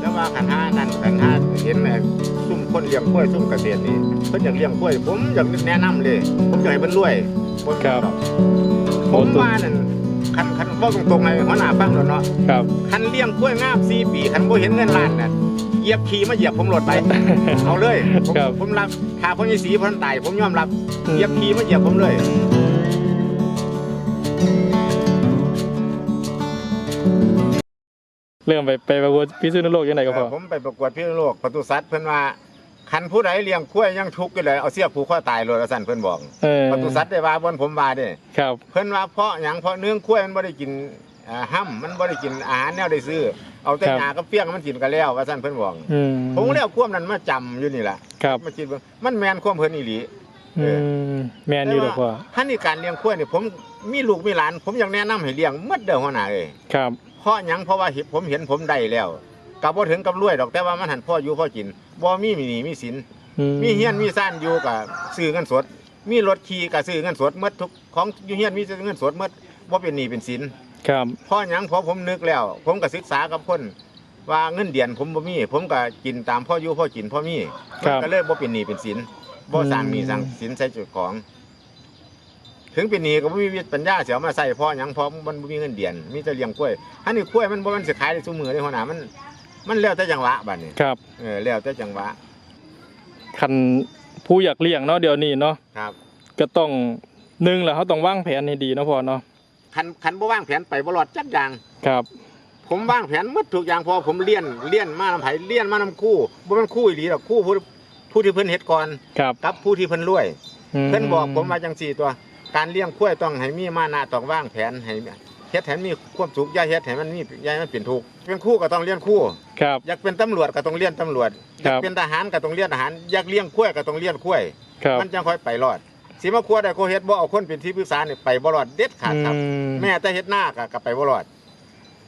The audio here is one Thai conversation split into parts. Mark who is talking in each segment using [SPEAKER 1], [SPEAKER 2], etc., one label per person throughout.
[SPEAKER 1] แล้วว่าขันห้านั่นขันห้าเห็นไอ้ซุ่มคนเลี้ยงกล้วยซุ่มเกษตรนี่เพิ่นอยากเลี้ยงกล้วย ผมอยากแนะนำเลย ผมอยากให้เพิ่นรวยผม
[SPEAKER 2] ครับ
[SPEAKER 1] ผมว่านั่นคันคันเว่าตรงๆในหัวหน้าฟังแล้วเนาะ
[SPEAKER 2] ครับ
[SPEAKER 1] คันเลี้ยงกล้วยงาม4ปีคันบ่เห็นเงินล้านน่ะเหยียบขี่มาเหยียบผมหลดไป เอาเลยผม
[SPEAKER 2] ครับ
[SPEAKER 1] ผมรับถ้าพ่อยี่สีเพิ่นตายผมยอมรับเหยียบขี่มาเหยียบผมเลย
[SPEAKER 2] เริ่มไปไปประกวดพิษณุโลกยังไงก็พอ
[SPEAKER 1] เออผมไปประกวดพิษณุโลกปศุสัตว์เพิ่นว่าคันผู้ใดเลี้ยงกล้วยยังทุกข์อยู่เลยเอาเสียบผูกคอตายเลยว่าซั่นเพิ่นบอก
[SPEAKER 2] เออ
[SPEAKER 1] ปศุสัตว์ได้ว่าบนผมว่าเด้
[SPEAKER 2] ครับ
[SPEAKER 1] เพิ่นว่าเพราะหยังเพราะเนื้อกล้วยมันบ่ได้กินอ่าห้ำมันบ่ได้กินอาหารแนวได้ซื้อ เอาแต่
[SPEAKER 2] ครับ
[SPEAKER 1] หญ้ากับเปี้ยงมันกินกันแล้วว่าซั่นเพิ่นบอก
[SPEAKER 2] อืม
[SPEAKER 1] ผมก็เลยเอาความนั้นมาจำอยู่นี่ล่ะ
[SPEAKER 2] ครับ
[SPEAKER 1] มาคิดว่ามันแม่นความเพิ่นอีหลี
[SPEAKER 2] อืมแมนอยู่ดอกพ่อ
[SPEAKER 1] ถ้านี่การเลี้ยงกล้วยนี่ผมมีลูกมีหลาน ผมอยากแนะนำให้เลี้ยงหมดเด้อหัวหน้าเอ้ย
[SPEAKER 2] ครับ
[SPEAKER 1] เพราะหยังเพราะว่าเห็นผมเห็นผมได้แล้วก็บ่ถึงกับรวยดอกแต่ว่ามันหันพ่ออยู่พ่อกินบ่มีมีหนี้มีสิน
[SPEAKER 2] อื
[SPEAKER 1] มีเฮียนมีซ่านอยู่กับซื้อเงินสด มีรถขี่กับซื้อเงินสดหมดทุกของอยู่เฮียนมีเงินสดหมดบ่เป็นหนี้เป็นสิน
[SPEAKER 2] ครับ
[SPEAKER 1] เพราะหยังเพราะผมนึกแล้ว ผมก็ศึกษากับคนว่าเงินเดือนผมบ่มี ผมก็กินตามพ่ออยู่พ่อกินพ่อมี
[SPEAKER 2] ครั
[SPEAKER 1] มัน
[SPEAKER 2] บ
[SPEAKER 1] ก็เลยบ่เป็นหนี้เป็นสิน บ่สร้างหนี้
[SPEAKER 2] อืม
[SPEAKER 1] สร้างสินใส่เจุดของ ถึงเป็นหนี้ก็บ่มีปัญญาเสียมาใส่เพราะหยังเพราะมันบ่มีเงินเดือนมีแต่เลี้ยงกล้วยอันนี้กล้วยมันบ่มันสิขายได้ซุมื้อได้หัวหน้ามัน มันแล้วแต่จังหวะบัดนี้
[SPEAKER 2] ครับ
[SPEAKER 1] เออแล้วแต่จังหวะ
[SPEAKER 2] คันผู้อยากเลี้ยงเนาะเดี๋ยวนี้เนาะ
[SPEAKER 1] ครับ
[SPEAKER 2] ก็ต้องหนึ่งแหละเขาต้องวางแผนให้ดีเนาะพ่อเนาะ
[SPEAKER 1] คันคันบ่วางแผนไปบ่รอดจักอย่าง
[SPEAKER 2] ครับ
[SPEAKER 1] ผมวางแผนหมดทุกอย่างเพอผมเลี้ยนเลี้ยนมานำไผเลี้ยนมานำคู่บ่แม่นคู่อีหลีดอกคู่ผู้ ผู้ที่เพิ่นเฮ็ดก่อน
[SPEAKER 2] ครับ
[SPEAKER 1] กับผู้ที่เพิ่นรวย
[SPEAKER 2] ม
[SPEAKER 1] เพิ่นบอกผมว่าจังซี่ตัว การเลี้ยงกล้วยต้องให้มีมานะต้องวางแผนให้เฮ็ดให้มีความสุขอย่าเฮ็ดให้มันมีอย่าให้มันเป็นทุกข์เป็นคู่ก็ต้องเลี้ยงคู่
[SPEAKER 2] ครับ
[SPEAKER 1] อยากเป็นตำรวจก็ต้องเลี้ยงตำรวจอ
[SPEAKER 2] ครั
[SPEAKER 1] ยาก
[SPEAKER 2] บ
[SPEAKER 1] เป็นทหารก็ต้องเลี้ยงทหารอยากเลี้ยงกล้วยก็ต้องเลี้ยงกล้วย
[SPEAKER 2] ครับ
[SPEAKER 1] มันจังค่อยไปรอดสิมาครัวได้โคเฮ็ดบ่เอาคนเป็นที่ปรึกษานี่ไปบ่รอดเด็ดขาดครับ
[SPEAKER 2] อืม
[SPEAKER 1] แม่แต่เฮ็ดหน้าก็ก็ไปบ่รอด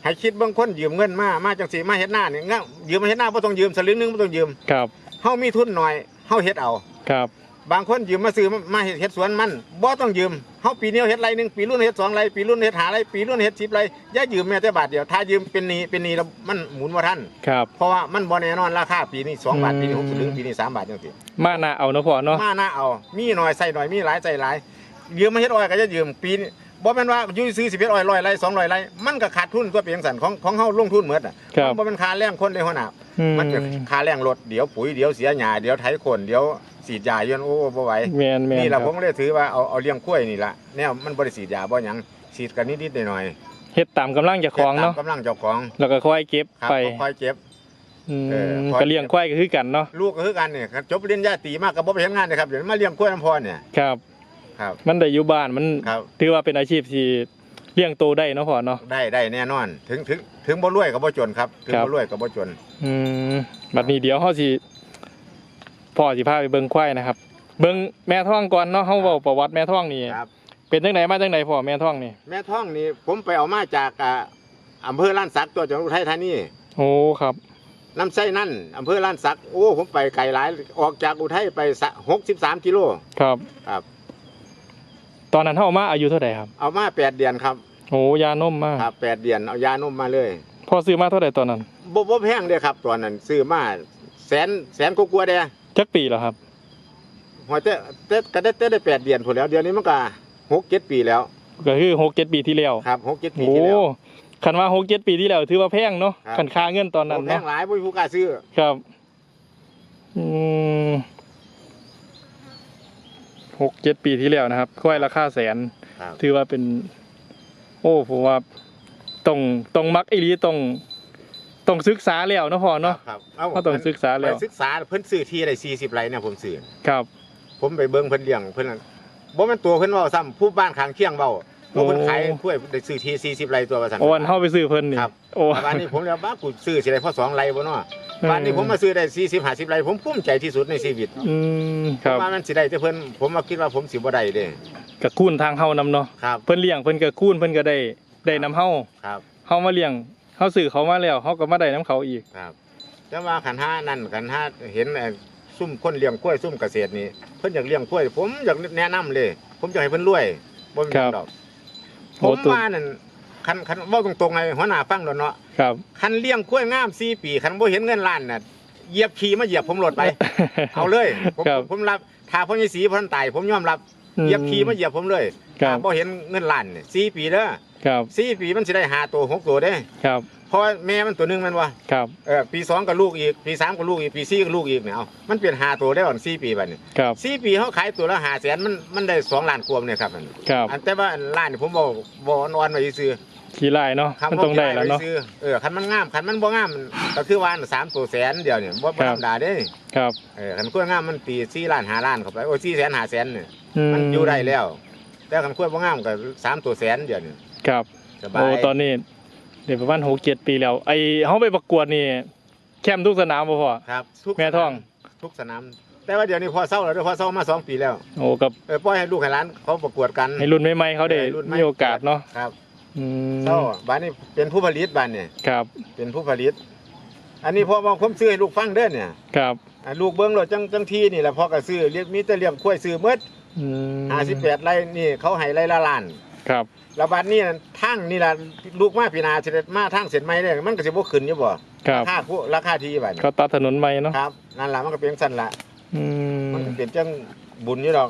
[SPEAKER 1] ให้คิดเบิ่งคนยืมเงินมามาจังซี่มาเฮ็ดหน้านี่งั้นยืมมาเฮ็ดหน้าบ่ต้องยืมสลึงหนึงบ่ต้องยืม
[SPEAKER 2] ครับ
[SPEAKER 1] เฮามีทุนน้อยเฮาเฮ็ดเอา
[SPEAKER 2] ครับ
[SPEAKER 1] บางคนยืมมาซื้อมามาเฮ็ดเฮ็ดสวนมันบ่ต้องยืมเฮาปีเดียวเฮ็ดไรหนึงปีรุ่นเฮ็ดสองไรปีรุ่นเฮ็ดหาไรปีรุ่นเฮ็ด10ไรอย่ายืมแม้แต่บาทเดียวถ้ายืมเป็นหนี้เป็นหนี้แล้วมันหมุนบ่ทัน
[SPEAKER 2] ครับ
[SPEAKER 1] เพราะว่ามันบ่แน่นอนราคาปีนี้สองบาท
[SPEAKER 2] อืม
[SPEAKER 1] ปีนี้6สลึงปีนี้สามบาทจังซี่
[SPEAKER 2] มาหน้าเอาเนาะพ่อเนาะ
[SPEAKER 1] มาหน้าเอามีน้อยใส่น้อยมีหลายใส่หลายยืมมาเฮ็ดอ้อยก็จะยืมปีนี้ บ่แม่นว่าอยู่ซื้อสิเฮ็ดอ้อยร้อยไร200ไรมันก็ขาดทุนตัวเปียงสันของของเฮาลงทุนหมดอะ
[SPEAKER 2] ครับ
[SPEAKER 1] มันบ่เป็นค่าแรงคนเลยหัวหน้า
[SPEAKER 2] อื
[SPEAKER 1] มันเป็นค่าแรงรถเดี๋ยวปุ๋ยเดี๋ยวเสียหญ้าเดี๋ยวไถโคนเดี๋ยวสีดยาอยู่นั่นโอ้บ่ไหว
[SPEAKER 2] แมนแมน
[SPEAKER 1] นี่
[SPEAKER 2] ค
[SPEAKER 1] ล่ะ
[SPEAKER 2] รับ
[SPEAKER 1] ผมเลยถือว่าเอาเอาเลี้ยงกล้วยนี่ล่ะแนวมันบ่ได้สีดยาบ่หยังสีดกันนิดๆหน่อย
[SPEAKER 2] เฮ็ดตามกำลังเจ้า
[SPEAKER 1] ๆ
[SPEAKER 2] ของเนาะ
[SPEAKER 1] ตมกำลังเจ้าของ
[SPEAKER 2] แล้วก็ค่อยเก็บ
[SPEAKER 1] ครับ
[SPEAKER 2] ไป
[SPEAKER 1] ค่อยเก็บ
[SPEAKER 2] อืม
[SPEAKER 1] เออค่อย
[SPEAKER 2] ก็เลี้ยงควายก็คือกันเนาะ
[SPEAKER 1] ลูกก็คือกันนี่ครับจบปริญญาตรีมากก็บ่ไปเฮ็ดงานเลยครับเดี๋ยวมาเลี้ยงกล้วยน้ำพอเนี่ย
[SPEAKER 2] ครับ
[SPEAKER 1] ครับ
[SPEAKER 2] มันได้อยู่บ้านมัน
[SPEAKER 1] ครับ
[SPEAKER 2] ถือว่าเป็นอาชีพที่เลี้ยงโตได้เนาะพ่อเนาะ
[SPEAKER 1] ได้ได้แน่นอน ถึงถึงถึงบ่รวยก็บ่จนครับ ถึง
[SPEAKER 2] ครับ
[SPEAKER 1] บ่รวยก็บ่จน
[SPEAKER 2] อืมบัดนี้เดี๋ยวเฮาสิพ่อสิพาไปเบิ่งควายนะครับ เบิ่งแม่ท้องก่อนเนาะเฮาเว้าประวัติแม่ท้องนี่
[SPEAKER 1] ครับ
[SPEAKER 2] เป็นจังไดมาจังไดพ่อแม่ท้องนี่
[SPEAKER 1] แม่ท้องนี่ผมไปเอามาจากอ่าอำเภอล้านสักตัวจังหวัดอุทัยธานี
[SPEAKER 2] โอ้ครับ
[SPEAKER 1] น้ำไส้นั่นอำเภอล้านสักโอ้ผมไปไกลหลายออกจากอุทัยไปสะ63กิโล
[SPEAKER 2] ครับ
[SPEAKER 1] ครับ
[SPEAKER 2] ตอนนั้นเฮามาอายุเท่าใดครับ
[SPEAKER 1] เอามา8เดือนครับ
[SPEAKER 2] โอ้ยานมมาก
[SPEAKER 1] ครับ8เดือนเอายานมมาเลย
[SPEAKER 2] พ่อซื้อมาเท่าใดตอนนั้น
[SPEAKER 1] บ่บ่แพงเด้อครับตอนนั้นซื้อมาแสนแสนกว่าๆเด้อ
[SPEAKER 2] จักปีแล้วครับ
[SPEAKER 1] หัวแต่แต่ก็ได้แต่ได้แปดเดือนพุ่นแล้วเดี๋ยวนี้มันก็หกเจ็ดปีแล้ว
[SPEAKER 2] ก็คือ6 7ปีที่แล้ว
[SPEAKER 1] ครับหกเจ็ดปี
[SPEAKER 2] โอ้
[SPEAKER 1] ที่แล้ว
[SPEAKER 2] คันว่า6 7ปีที่แล้วถือว่าแพงเนาะ
[SPEAKER 1] ครับ
[SPEAKER 2] คันค่าเงินตอนนั้น
[SPEAKER 1] โอ้แพ
[SPEAKER 2] เนาะ
[SPEAKER 1] งหลายบ่มีผู้กล้าซื้อ
[SPEAKER 2] ครับอืม หกเจ็ดปีที่แล้วนะครับควายราคาแสน
[SPEAKER 1] ครับ
[SPEAKER 2] ถือว่าเป็น โอ้ผมว่าต้องต้องมักไอ้ลีต้องต้องศึกษาแล้วเนาะพ่อเนาะ
[SPEAKER 1] ครับ
[SPEAKER 2] เขาต้องศึกษาแล้ว
[SPEAKER 1] ไปศึกษาเพิ่นซื้อที่ได้40ไร่เนี่ยผมซื้อ
[SPEAKER 2] ครับ
[SPEAKER 1] ผมไปเบิ่งเพิ่นเลี้ยงเพิ่นนั่นบ่แม่นตัวเพิ่นเว้าซ้ำผู้บ้านข้างเคียงเว้า ว่าเพิ่นขายกล้วยได้ซื้อที่40ไร่ตัวว่าซั่น
[SPEAKER 2] โอ้วันเข้าไปซื้อเพิ่นนี่
[SPEAKER 1] ครับ
[SPEAKER 2] โอ้
[SPEAKER 1] วันนี้ผมแล้วบ้ากูซื้อสิได้พอ2ไร่บ่เนาะวันนี้ผมมาซื้อได้40 50ไร่ผมภูมิใจที่สุดในชีวิต
[SPEAKER 2] อืมครับ
[SPEAKER 1] ว่ามันสิได้แต่เพิ่นผมมาคิดว่าผมสิบ่ได้เด้
[SPEAKER 2] กะคูนทางเฮานำเนาะ
[SPEAKER 1] ครับ
[SPEAKER 2] เพิ่นเลี้ยงเพิ่นก็คูนเพิ่นก็ได้ได้นำเฮา
[SPEAKER 1] ครับ
[SPEAKER 2] เฮามาเลี้ยงเฮาซื้อเขามาแล้วเฮาก็มาได้นํเขาอีก
[SPEAKER 1] ครับแต่ว่าขันห้านั่นขันห้าเห็นไอ้ซุ่มคนเลี้ยงกล้วยซุ่มเกษตรนี่เพิ่นอยากเลี้ยงกล้วย ผมอยากแนะนำเลย ผมอยากให้เพิ่นรวยบ่มีหยังดอก ผม
[SPEAKER 2] โอ้ตัว
[SPEAKER 1] ว่านั่นคันคันเว้าตรงๆไงหัวหน้าฟังโดนเนาะ
[SPEAKER 2] ครับ
[SPEAKER 1] คันเลี้ยงกล้วยงาม4ปีคันบ่เห็นเงินล้านน่ะเหยียบขี่มาเหยียบผมรถไป เอาเลยผม
[SPEAKER 2] ครับ
[SPEAKER 1] ผมรับถ้าพ่อใหญ่ศรีเพิ่นตายผมยอมรับเหยียบขี่มาเหยียบผมเลย
[SPEAKER 2] ครั
[SPEAKER 1] ถ้า
[SPEAKER 2] บ
[SPEAKER 1] บ่เห็นเงินล้านเนี่ย4ปีเด้อ
[SPEAKER 2] ครับ
[SPEAKER 1] 4ปีมันสิได้ห้าตัวหกตัวเด้
[SPEAKER 2] ครับ
[SPEAKER 1] เพราะว่าแม่มันตัวหนึงแมันว่า
[SPEAKER 2] ครับ
[SPEAKER 1] เออปีสองกับลูกอีกปีสามกับลูกอีกปีสี่กับลูกอีกเนี่ยเอามันเปลี่ยนห้าตัวได้ก่อนสี่ปีบัดนี้
[SPEAKER 2] ครับ
[SPEAKER 1] สี่ปีเขาขายตัวละห้าแสนมันมันได้สองล้านกว่าเนี่ยครับอัน
[SPEAKER 2] ครับ
[SPEAKER 1] อันแต่ว่าล้านนี่ผมบอกบอกอ่อนๆไว้ซื้อ
[SPEAKER 2] ขี้ไล่เนาะ
[SPEAKER 1] คำ
[SPEAKER 2] มัน
[SPEAKER 1] ว่า
[SPEAKER 2] ต้องได้แล้วเนาะ
[SPEAKER 1] ซื้อเออคันมันงามคันมันบ่งามมันก็คือว่าสามตัวแสนเดียวเนี่ยบ่บ่
[SPEAKER 2] ครั
[SPEAKER 1] ธร
[SPEAKER 2] บ
[SPEAKER 1] รมดาเด้
[SPEAKER 2] ครับ
[SPEAKER 1] เออคันกล้วยงามมันปีสี่ล้านห้าล้านเข้าไปโอ้สี่แสนห้าแสนเนี่ย
[SPEAKER 2] อืม
[SPEAKER 1] มันอยู่ได้แล้ว แต่คันกล้วยบ่งามก็สามตัวแสนเดียวเนี่ย
[SPEAKER 2] ครับ
[SPEAKER 1] สบา
[SPEAKER 2] โอ้
[SPEAKER 1] ย
[SPEAKER 2] ตอนนี้เดี๋ยวประมาณหกเจ็ดปีแล้ว ไอเขาไปประกวดนี่แคมป์ทุกสนามบ่พ่อ
[SPEAKER 1] ครับทุก
[SPEAKER 2] แม่ท่อง
[SPEAKER 1] ทุกสนาม แต่ว่าเดี๋ยวนี้พอเศร้าแล้วเด้อพอเศร้ามาสองปีแล้ว
[SPEAKER 2] โอ้กับ
[SPEAKER 1] เออปล่อยให้ลูกให้หลานเขาประกวดกัน
[SPEAKER 2] ให้รุ่นใหม่ๆเขาได้
[SPEAKER 1] ให้รุ่นให
[SPEAKER 2] มีโอกาสเนาะ
[SPEAKER 1] ครับ
[SPEAKER 2] อืม
[SPEAKER 1] เศร้าบ้านนี้เป็นผู้ผลิตบ้านเนี่ย
[SPEAKER 2] ครับ
[SPEAKER 1] เป็นผู้ผลิต อันนี้พ่อบอกผมซื้อให้ลูกฟังเด้อเนี่ย
[SPEAKER 2] ครับ
[SPEAKER 1] อ่าลูกเบิ้งรถจังจังที่นี่แหละพ่อก็ซื้อเรียกมีแต่เลี้ยงควายซื้อหมด
[SPEAKER 2] อืม
[SPEAKER 1] ห้าสิบแปดไร่นี่เขาให้ไร่ละล้าน
[SPEAKER 2] ครับ
[SPEAKER 1] แล้วบัดนี้นั่นทางนี่ล่ะลูกมาปีหนาเสด็จมาทางเสร็จไหมเนี่ยมันก็สิบ่ขึ้นอยู่บ่
[SPEAKER 2] ครับ
[SPEAKER 1] ราคาผู้ราคาที่บัดนี้
[SPEAKER 2] เขาตัดถนนใหม่เนาะ
[SPEAKER 1] ครับนั่นล่ะมันก็เป็นสั้นละ
[SPEAKER 2] อืม
[SPEAKER 1] มันก็เป็นจังบุญอยู่ดอก